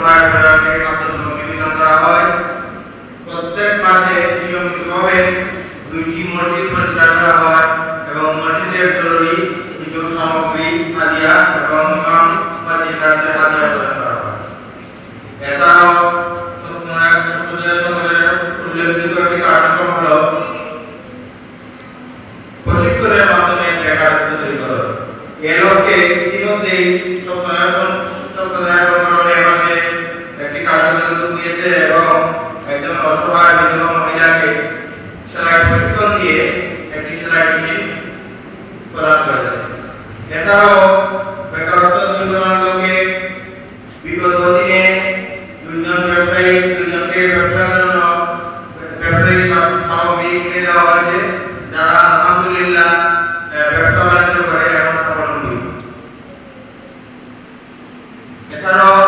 ভাই বোনেরাকে আন্তরিক নিবেদন করা হয় প্রত্যেক মাসে নিয়মিতভাবে দুইটি মসজিদ পরিষ্কার করা হয় প্রদান করা যাবে এছাড়াও বেকারত্ব দূর করার লক্ষ্যে বিগত দিনে দুজন ব্যবসায়ী দুজনকে ব্যবসার জন্য ব্যবসায়ী সামগ্রী কিনে দেওয়া হয়েছে যারা আলহামদুলিল্লাহ ব্যবসা বাণিজ্য করে এবং সাফল্য এছাড়াও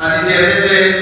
Antes de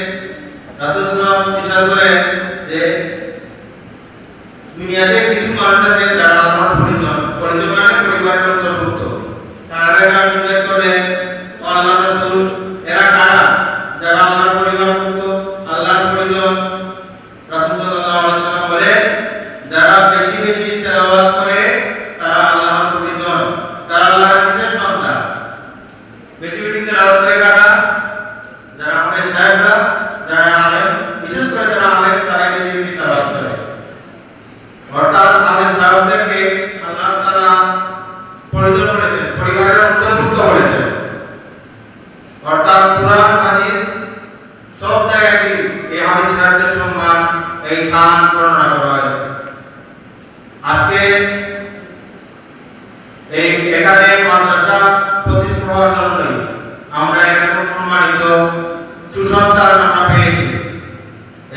আমরা পেয়েছি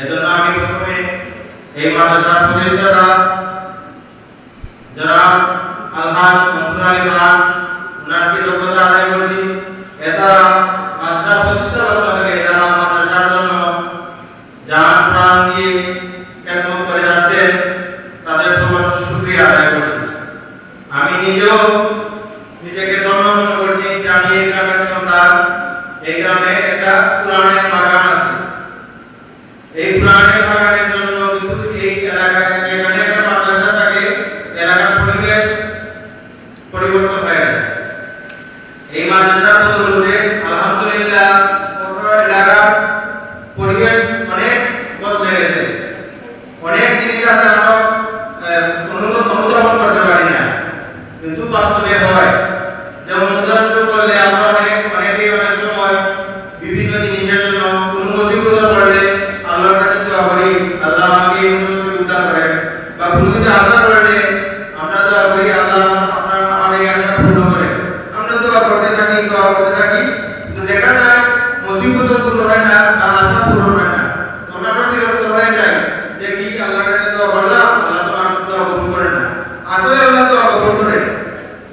এজন্য আমি প্রথমে এই মাদ্রাসার প্রতিষ্ঠাতা যারা আলহাজ মনসুর আলী খান ওনার কৃতজ্ঞতা আদায় করছি। এছাড়া মাদ্রাসার প্রতিষ্ঠাতা থেকে যারা মাদ্রাসার জন্য যান প্রাণ দিয়ে কেমন করে যাচ্ছেন, তাদের সবার সুক্রিয়া আদায় করছি। আমি নিজেও মাদ্রাসার আলহামদুলিল্লাহ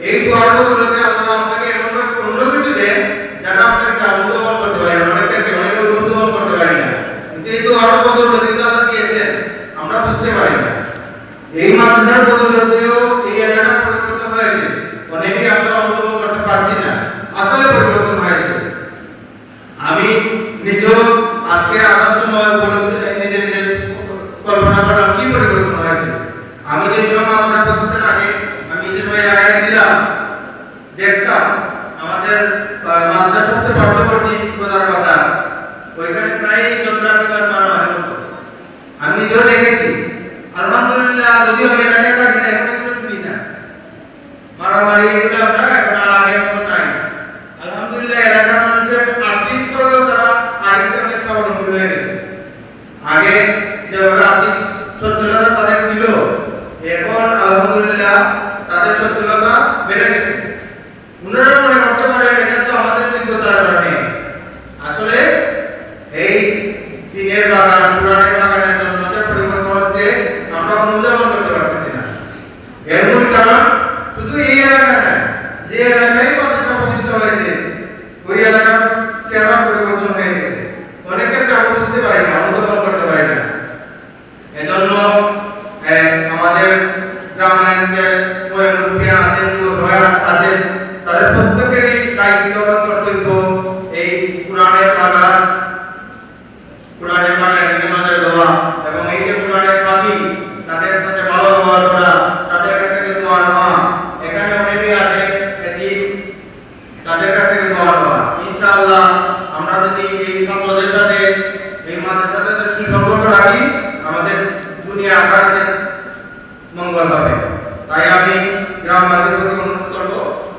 এই ধরনের আমি যে দেখেছি। আলহামদুলিল্লাহ যদি আমি এলাকায় থাকি না, এখন কিছু শুনি না মারামারি এগুলো আপনারা এখন আর আগে মতো নাই। আলহামদুলিল্লাহ, এলাকার মানুষের আর্থিক স্তরেও তারা আর্থিক অনেক স্বাবলম্বী হয়ে গেছে। আগে যেভাবে আর্থিক সচ্ছলতা তাদের ছিল, এখন আলহামদুলিল্লাহ তাদের সচ্ছলতা বেড়ে গেছে। উনারা মনে করতে পারেন, এটা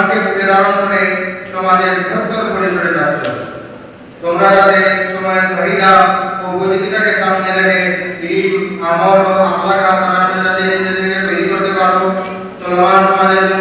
কোরআনকে বুকে ধারণ করে সমাজের বৃহত্তর পরিসরে যাচ্ছ তোমরা যাতে সময়ের চাহিদা ও উপযোগিতাকে সামনে রেখে আমল ও আমলা কাজ নিজেদেরকে তৈরি করতে পারো, চলমান সমাজের জন্য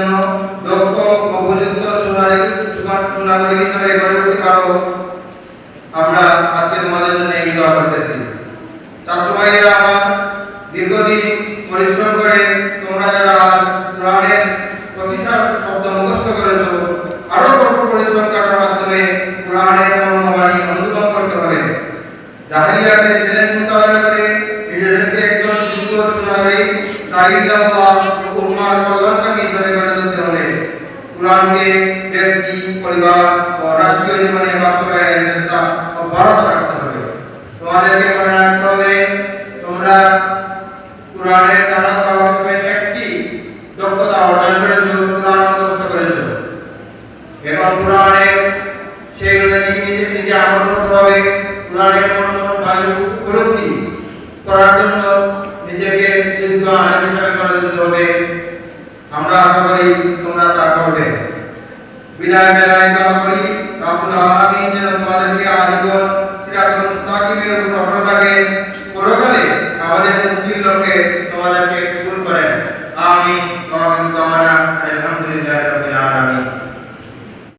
إلى ملائكة